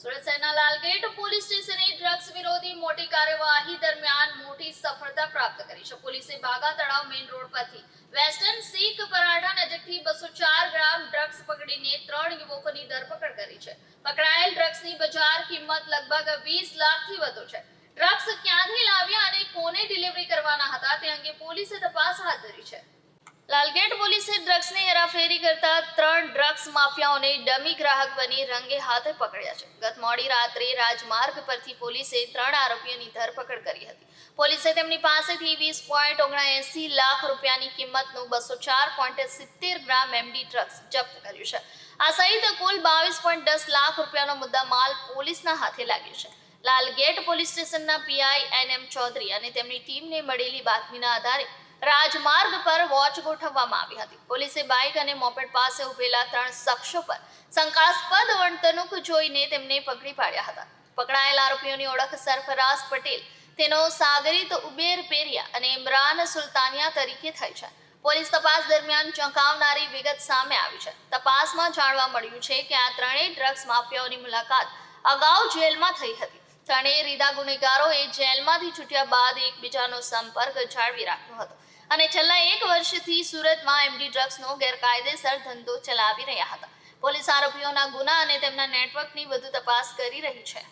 Surat Lalgate police સ્ટેશને drugs વિરોધી મોટી કાર્યવાહી દરમિયાન મોટી સફળતા પ્રાપ્ત કરી છે. પોલીસે બાગા તળાવ મેઇન રોડ પરથી વેસ્ટર્ન શીખ પરાઠા નજીકથી બસો ચાર ગ્રામ ડ્રગ્સ પકડીને ત્રણ યુવકોની ધરપકડ કરી છે. પકડાયેલ ડ્રગ્સની બજાર કિંમત લગભગ વીસ લાખથી વધુ છે. ડ્રગ્સ ક્યાંથી લાવ્યા અને કોને ડિલિવરી કરવાના હતા તે અંગે પોલીસે તપાસ હાથ ધરી છે. લાલગેટ પોલીસે ડ્રગ્સની હેરાફેરી કરતા ત્રણ ડ્રગ્સ માફિયાઓને ડમી ગ્રાહક બની રંગે હાથે પકડ્યા છે. ગત મોડી રાત્રે રાજમાર્ગ પરથી પોલીસે ત્રણ આરોપીઓની ધરપકડ કરી હતી. પોલીસે તેમની પાસેથી વીસ પોઈન્ટ ઓગણએસી લાખ રૂપિયાની કિંમતનું બસો ચાર પોઈન્ટ સિત્તેર ગ્રામ એમડી ડ્રગ્સ જપ્ત કર્યું છે. આ સહિત કુલ બાવીસ પોઈન્ટ દસ લાખ રૂપિયાનો મુદ્દા માલ પોલીસના હાથે લાગ્યો છે. લાલગેટ પોલીસ સ્ટેશનના P I N M Chaudhari અને તેમની ટીમને મળેલી બાતમીના આધારે રાજમાર્ગ પર વોચ ગોઠવવામાં આવી હતી. પોલીસે બાઇક અને મોપેડ પાસે ઉભેલા ત્રણ શખ્સો પર શંકાસ્પદ વર્તણૂક જોઈને તેમને પકડી પાડ્યા હતા. પકડાયેલા આરોપીઓની ઓળખ સરફરાઝ પટેલ, તેનો સાગરીત ઉબેર પેરિયા અને ઇમરાન સુલતાનિયા તરીકે થઈ છે. પોલીસ તપાસ દરમિયાન ચોંકાવનારી વિગત સામે આવી છે. તપાસમાં જાણવા મળ્યું છે કે આ ત્રણેય ડ્રગ્સ માફિયાઓની મુલાકાત અગાઉ જેલમાં થઈ હતી. ત્રણેય રીદા ગુનેગારોએ જેલમાંથી છૂટ્યા બાદ એકબીજાનો સંપર્ક જાળવી રાખ્યો હતો. અને છેલ્લા એક વર્ષથી સુરતમાં એમડી ડ્રગ્સનો ગેરકાયદેસર ધંધો ચલાવી રહ્યા હતા. પોલીસ આરોપીઓના ગુના અને તેમના નેટવર્કની વધુ તપાસ કરી રહી છે.